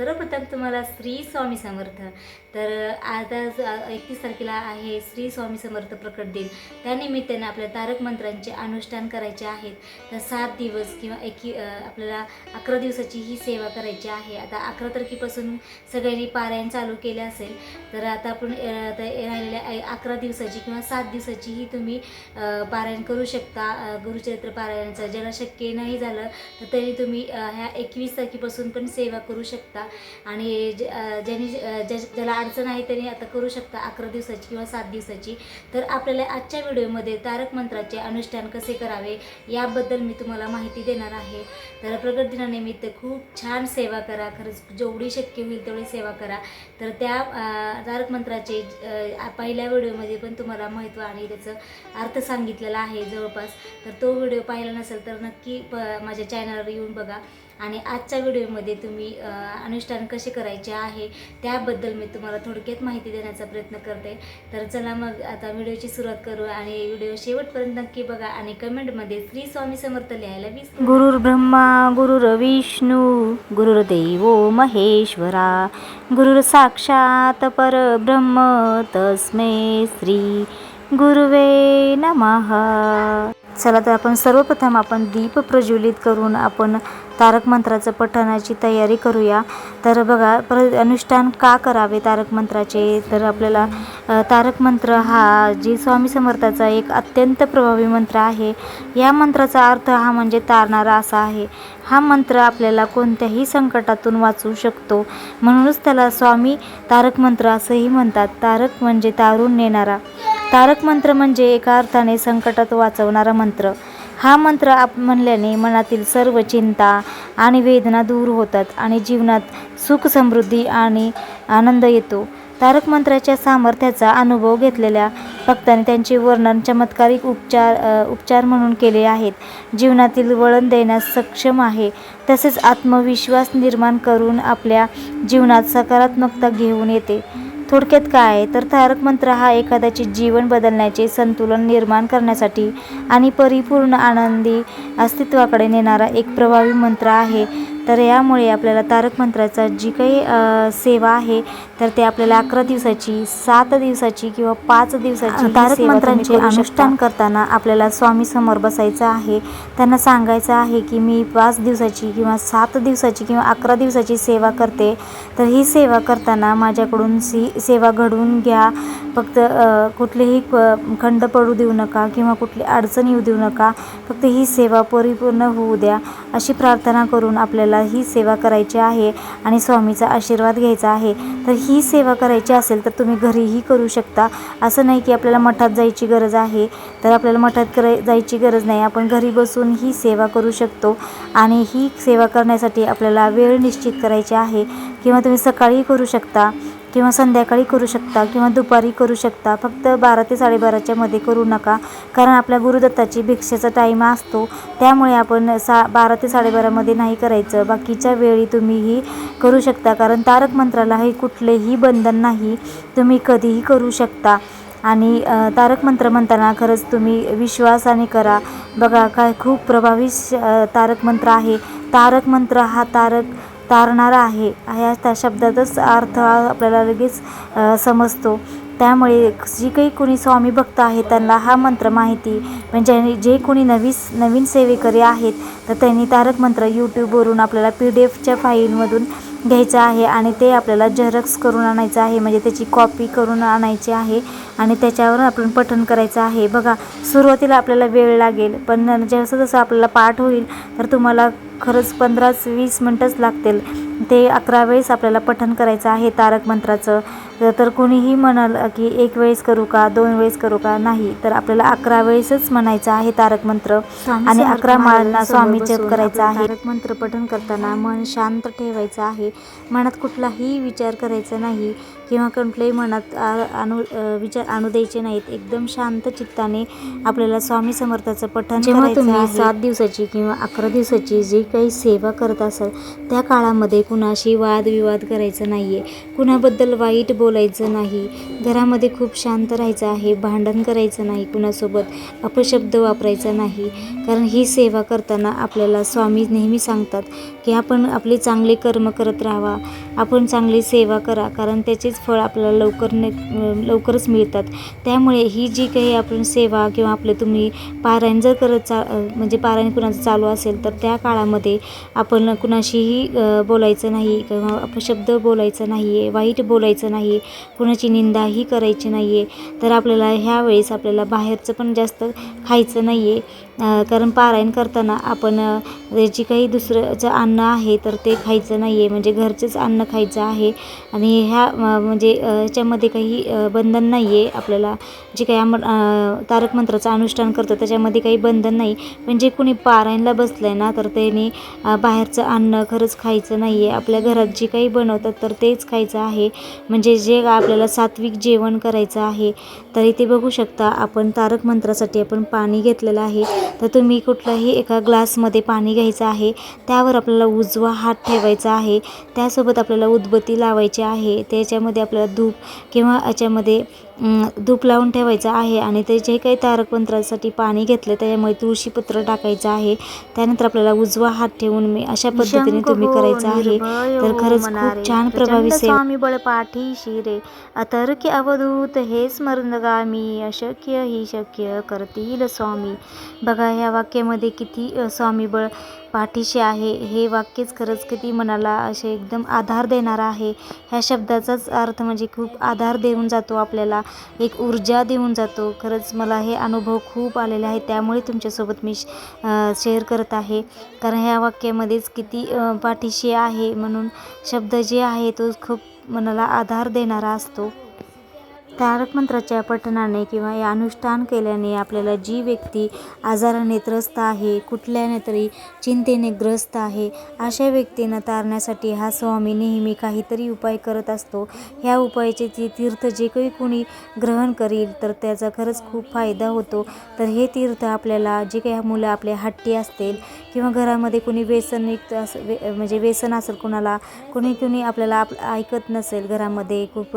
सर्वप्रथम तुम्हाला श्री स्वामी समर्थ. तर आता एकतीस तारखेला आहे श्री स्वामी समर्थ प्रकट दिन. त्यानिमित्तानं आपल्या तारक मंत्रांचे अनुष्ठान करायचे आहेत. तर सात दिवस किंवा एकी आपल्याला अकरा दिवसाची ही सेवा करायची आहे. आता अकरा तारखेपासून सगळ्यांनी पारायण चालू केले असेल तर आता आपण आता राहिलेल्या अकरा दिवसाची किंवा सात दिवसाची ही तुम्ही पारायण करू शकता. गुरुचरित्र पारायणाचं ज्याला शक्य नाही झालं तर तरी तुम्ही ह्या एकवीस तारखेपासून पण सेवा करू शकता. आणि ज- ज्यांनी ज्या ज्याला अडचण आहे त्यांनी आता करू शकता अकरा दिवसाची किंवा सात दिवसाची. तर आपल्याला आजच्या व्हिडिओमध्ये तारक मंत्राचे अनुष्ठान कसे करावे याबद्दल मी तुम्हाला माहिती देणार आहे. तर प्रगत दिनानिमित्त खूप छान सेवा करा. खरंच जेवढी शक्य होईल तेवढी सेवा करा. तर त्या तारक मंत्राचे पहिल्या व्हिडिओमध्ये पण तुम्हाला महत्त्व आणि त्याचं अर्थ सांगितलेला आहे जवळपास. तर तो व्हिडिओ पाहिला नसेल तर नक्की प माझ्या चॅनलवर येऊन बघा. आणि आजच्या व्हिडिओमध्ये तुम्ही अनुष्ठान कसे करायचे आहे त्याबद्दल मी तुम्हाला थोडक्यात माहिती देण्याचा प्रयत्न करते. तर चला मग आता व्हिडिओची सुरुवात करू आणि व्हिडिओ शेवटपर्यंत नक्की बघा आणि कमेंटमध्ये श्री स्वामी समर्थ लिहायला विसरू गुरुर् ब्रह्मा गुरुर्विष्णू गुरुर्देव महेश्वरा गुरुर साक्षात परब्रह्म तस्मे श्री गुरुवे नमः. चला तर आपण सर्वप्रथम आपण दीप प्रज्वलित करून आपण तारक मंत्राचं पठणाची तयारी करूया. तर बघा प्र अनुष्ठान का करावे तारक मंत्राचे? तर आपल्याला तारक मंत्र हा जी स्वामी समर्थाचा एक अत्यंत प्रभावी मंत्र आहे. या मंत्राचा अर्थ हा म्हणजे तारणारा असा आहे. हा मंत्र आपल्याला कोणत्याही संकटातून वाचवू शकतो. म्हणूनच त्याला स्वामी तारक मंत्र असंही म्हणतात. तारक म्हणजे तारून नेणारा. तारक मंत्र म्हणजे एका अर्थाने संकटात वाचवणारा मंत्र. हा मंत्र आप म्हणल्याने मनातील सर्व चिंता आणि वेदना दूर होतात आणि जीवनात सुख समृद्धी आणि आनंद येतो. तारक मंत्राच्या सामर्थ्याचा अनुभव घेतलेल्या भक्तांनी त्यांचे वर्णन चमत्कारिक उपचार उपचार म्हणून केले आहेत. जीवनातील वळण देण्यास सक्षम आहे. तसेच आत्मविश्वास निर्माण करून आपल्या जीवनात सकारात्मकता घेऊन येते. थोडक्यात काय आहे? तर तारक मंत्र हा एखाद्याचे जीवन बदलण्याचे संतुलन निर्माण करण्यासाठी आणि परिपूर्ण आनंदी अस्तित्वाकडे नेणारा एक प्रभावी मंत्र आहे. तर यामुळे आपल्याला तारक मंत्राचा जी काही सेवा आहे तर ते आपल्याला अकरा दिवसाची सात दिवसाची किंवा पाच दिवसाची तारक मंत्रांचे. अनुष्ठान करताना आपल्याला स्वामी समोर बसायचं आहे. त्यांना सांगायचं आहे की मी पाच दिवसाची किंवा सात दिवसाची किंवा अकरा दिवसाची सेवा करते. तर ही सेवा करताना माझ्याकडून सी सेवा घडवून घ्या. फक्त कुठलीही खंड पडू देऊ नका किंवा कुठली अडचण येऊ देऊ नका. फक्त ही सेवा परिपूर्ण होऊ द्या. अशी प्रार्थना करून आपल्याला आपल्याला ही सेवा करायची आहे आणि स्वामीचा आशीर्वाद घ्यायचा आहे. तर ही सेवा करायची असेल तर तुम्ही घरीही करू शकता. असं नाही की आपल्याला मठात जायची गरज आहे. तर आपल्याला मठात कराय जायची गरज नाही. आपण घरी बसून ही सेवा करू शकतो आणि ही सेवा करण्यासाठी आपल्याला वेळ निश्चित करायची आहे किंवा तुम्ही सकाळी करू शकता. किंवा संध्याकाळी करू शकता किंवा दुपारी करू शकता. फक्त बारा ते साडेबाराच्या मध्ये करू नका. कारण आपल्या गुरुदत्ताची भिक्षेचा टाईम असतो. त्यामुळे आपण सा बारा ते साडेबारामध्ये नाही करायचं. बाकीच्या वेळी तुम्हीही करू शकता. कारण तारक मंत्रालाही कुठलेही बंधन नाही. तुम्ही कधीही करू शकता. आणि तारक मंत्र म्हणताना खरंच तुम्ही विश्वासाने करा. बघा काय खूप प्रभावी श- तारक मंत्र आहे. तारक मंत्र हा तारक तारणारा आहे. ह्या त्या शब्दातच अर्थ हा आपल्याला लगेच समजतो. त्यामुळे जी काही कोणी स्वामी भक्त आहेत त्यांना हा मंत्र माहिती म्हणजे जे कोणी नवी नवीन सेवेकरी आहेत तर त्यांनी तारक मंत्र यूट्यूबवरून आपल्याला पी डी एफच्या फाईलमधून घ्यायचं आहे आणि ते आपल्याला झेरॉक्स करून आणायचं आहे. म्हणजे त्याची कॉपी करून आणायची आहे आणि त्याच्यावर आपण पठण करायचं आहे. बघा सुरुवातीला आपल्याला वेळ लागेल पण जसं जसं आपल्याला पाठ होईल तर तुम्हाला खरंच पंधराच वीस मिनटंच लागतील. ते अकरा वेळेस आपल्याला पठण करायचं आहे तारक मंत्राचं. तर कोणीही म्हणाल की एक वेळेस करू का दोन वेळेस करू का नाही तर आपल्याला अकरा वेळेसच म्हणायचं आहे तारक मंत्र. आणि अकरा माळांना स्वामी जप करायचा आहे. तारक मंत्र पठण करताना मन शांत ठेवायचं आहे. मनात कुठलाही विचार करायचा नाही. किंवा कुठल्याही मनात आणू विचार आणू द्यायचे नाहीत. एकदम शांत चित्ताने आपल्याला स्वामी समर्थाचं पठण जेव्हा तुम्ही. सात दिवसाची किंवा अकरा दिवसाची जी काही सेवा करत असाल त्या काळामध्ये कुणाशी वादविवाद करायचा नाही आहे कुणाबद्दल वाईट बोलायचं नाही. घरामध्ये खूप शांत राहायचं आहे. भांडण करायचं नाही कुणासोबत. अपशब्द वापरायचा नाही. कारण ही सेवा करताना आपल्याला स्वामी नेहमी सांगतात की आपण आपले चांगले कर्म करत राहावा. आपण चांगली सेवा करा कारण त्याचेच फळ आपल्याला लवकर न लवकरच मिळतात. त्यामुळे ही जी काही आपण सेवा किंवा आपले तुम्ही पारायण जर करत चा म्हणजे पारायण कुणाचं चालू असेल तर त्या काळामध्ये आपण कुणाशीही बोलायचं नाही किंवा अपशब्द बोलायचं नाही आहे वाईट बोलायचं नाही कुणाची निंदाही करायची नाही आहे तर आपल्याला ह्या वेळेस आपल्याला बाहेरचं पण जास्त खायचं नाही आहे कारण पारायण करताना आपण जे काही दुसरंचं अन्न आहे तर ते खायचं नाही आहे म्हणजे घरचेच अन्न खायचं आहे. आणि ह्या म्हणजे याच्यामध्ये ह्याच्यामध्ये काही बंधन नाही आहे आपल्याला. जे काही आम तारक मंत्राचं अनुष्ठान करतो त्याच्यामध्ये काही बंधन नाही. पण जे कोणी पारायणला बसलं आहे ना तर त्यांनी बाहेरचं अन्न खरंच खायचं नाही आहे आपल्या घरात जे काही बनवतात तर तेच खायचं आहे. म्हणजे जे आपल्याला सात्विक जेवण करायचं आहे तर इथे बघू शकता. आपण तारक मंत्रासाठी आपण पाणी घेतलेलं आहे. तर तुम्ही कुठल्याही एका ग्लासमध्ये पाणी घ्यायचं आहे. त्यावर आपल्याला उजवा हात ठेवायचा आहे. त्यासोबत आपल्याला उदबत्ती लावायची आहे. त्याच्यामध्ये आपल्याला धूप किंवा याच्यामध्ये धूप लावून ठेवायचं आहे आणि ते जे काही तारक मंत्रासाठी पाणी घेतलं त्याच्यामुळे तुळशीपत्र टाकायचं आहे. त्यानंतर आपल्याला उजवा हात ठेवून मी अशा पद्धतीने तुम्ही करायचं आहे. तर खरंच खूप छान प्रभावी सेवा. स्वामी बळ पाठीशी रे अतर्क्य अवधूत हे स्मरणगामी अशक्य ही शक्य करतील स्वामी. बघा ह्या वाक्यामध्ये किती स्वामी बळ पाठीशी आहे. हे वाक्यच खरंच किती मनाला असे एकदम आधार देणारं आहे. ह्या शब्दाचाच अर्थ म्हणजे खूप आधार देऊन जातो आपल्याला. एक ऊर्जा देऊन जातो. खरंच मला हे अनुभव खूप आलेले आहेत. त्यामुळे तुमच्यासोबत मी शेअर करत आहे. कारण ह्या वाक्यामध्येच किती पाठीशी आहे म्हणून शब्द जे आहे तो खूप मनाला आधार देणारा असतो. तारक मंत्राच्या पठणाने किंवा या अनुष्ठान केल्याने आपल्याला जी व्यक्ती आजाराने त्रस्त आहे कुठल्याने तरी चिंतेने ग्रस्त आहे अशा व्यक्तींना तारण्यासाठी हा स्वामी नेहमी काहीतरी उपाय करत असतो. ह्या उपायाचे ती तीर्थ जे काही कोणी ग्रहण करील तर त्याचा खरंच खूप फायदा होतो. तर हे तीर्थ आपल्याला जे काही मुलं आपले हट्टी असतील किंवा घरामध्ये कोणी व्यसनयुक्त अस वे म्हणजे व्यसन असेल कोणाला कोणी कोणी आपल्याला आप ऐकत नसेल घरामध्ये खूप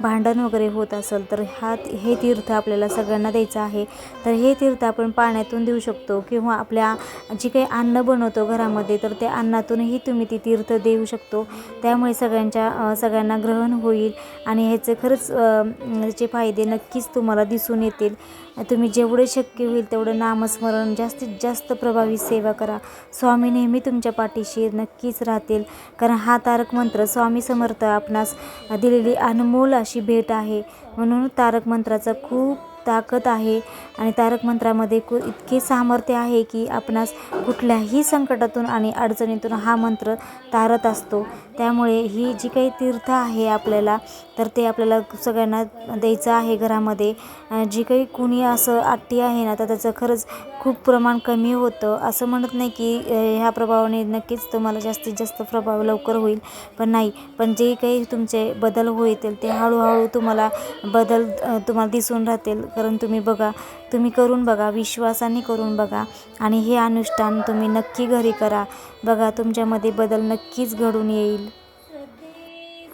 भांडण वगैरे होत असेल तर हा हे तीर्थ आपल्याला सगळ्यांना द्यायचं आहे. तर हे तीर्थ आपण पाण्यातून देऊ शकतो किंवा आपल्या जी काही अन्न बनवतो घरामध्ये तर त्या अन्नातूनही तुम्ही ती तीर्थ देऊ शकतो. त्यामुळे सगळ्यांच्या सगळ्यांना ग्रहण होईल आणि ह्याचे खरंच याचे फायदे नक्कीच तुम्हाला दिसून येतील. तुम्ही जेवढे शक्य होईल तेवढं नामस्मरण जास्तीत जास्त प्रभावी सेवा करा. स्वामी नेहमी तुमच्या पाठीशी नक्कीच राहतील. कारण हा तारक मंत्र स्वामी समर्थ आपणास दिलेली अनमोल अशी भेट आहे. म्हणून तारक मंत्राचा खूप ताकद आहे आणि तारक मंत्रामध्ये कु इतके सामर्थ्य आहे की आपणास कुठल्याही संकटातून आणि अडचणीतून हा मंत्र तारत असतो. त्यामुळे ही जी काही तीर्थ आहे आपल्याला तर ते आपल्याला सगळ्यांना द्यायचं आहे घरामध्ये. जी काही कुणी असं आट्टी आहे ना तर त्याचं खरंच खूप प्रमाण कमी होतं. असं म्हणत नाही की ह्या प्रभावाने नक्कीच तुम्हाला जास्तीत जास्त प्रभाव लवकर होईल पण नाही. पण जे काही तुमचे बदल होतील ते हळूहळू तुम्हाला बदल तुम्हाला दिसून राहतील. कारण तुम्ही बघा तुम्ही करून बघा विश्वासाने करून बघा आणि हे अनुष्ठान तुम्ही नक्की घरी करा. बघा तुमच्यामध्ये बदल नक्कीच घडून येईल.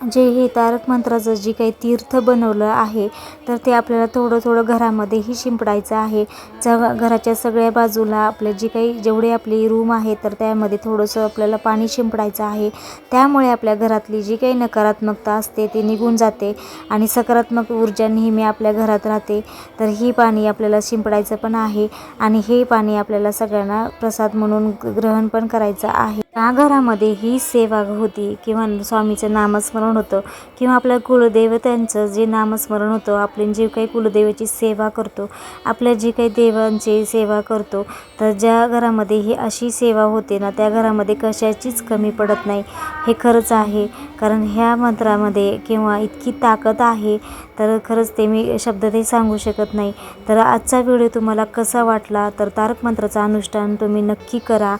जे हे तारक मंत्राचं जे काही तीर्थ बनवलं आहे तर ते आपल्याला थोडं थोडं घरामध्येही शिंपडायचं आहे. ज घराच्या सगळ्या बाजूला आपले जे काही जेवढे आपली रूम आहे तर त्यामध्ये थोडंसं आपल्याला पाणी शिंपडायचं आहे. त्यामुळे आपल्या घरातली जी काही नकारात्मकता असते ती निघून जाते आणि सकारात्मक ऊर्जा नेहमी आपल्या घरात राहते. तर ही पाणी आपल्याला शिंपडायचं पण आहे आणि हे पाणी आपल्याला सगळ्यांना प्रसाद म्हणून ग्रहण पण करायचं आहे. त्या घरामध्ये ही सेवा होती किंवा स्वामीचं नामस्मरण होतं. किंवा आपल्या कुलदेवतांचं जे नामस्मरण होतं आपण जे काही कुलदेवाची सेवा करतो आपल्या जे काही देवांची सेवा करतो तर ज्या घरामध्ये ही अशी सेवा होते ना त्या घरामध्ये कशाचीच कमी पडत नाही. हे खरंच आहे. कारण ह्या मंत्रामध्ये किंवा इतकी ताकद आहे तर खरंच ते मी शब्दातही सांगू शकत नाही. तर आजचा व्हिडिओ तुम्हाला कसा वाटला तर तारक मंत्राचं अनुष्ठान तुम्ही नक्की करा.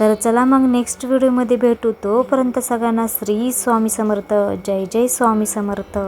तर चला मग नेक्स्ट व्हिडिओमध्ये भेटू. तोपर्यंत सगळ्यांना श्री स्वामी समर्थ. जय जय स्वामी समर्थ.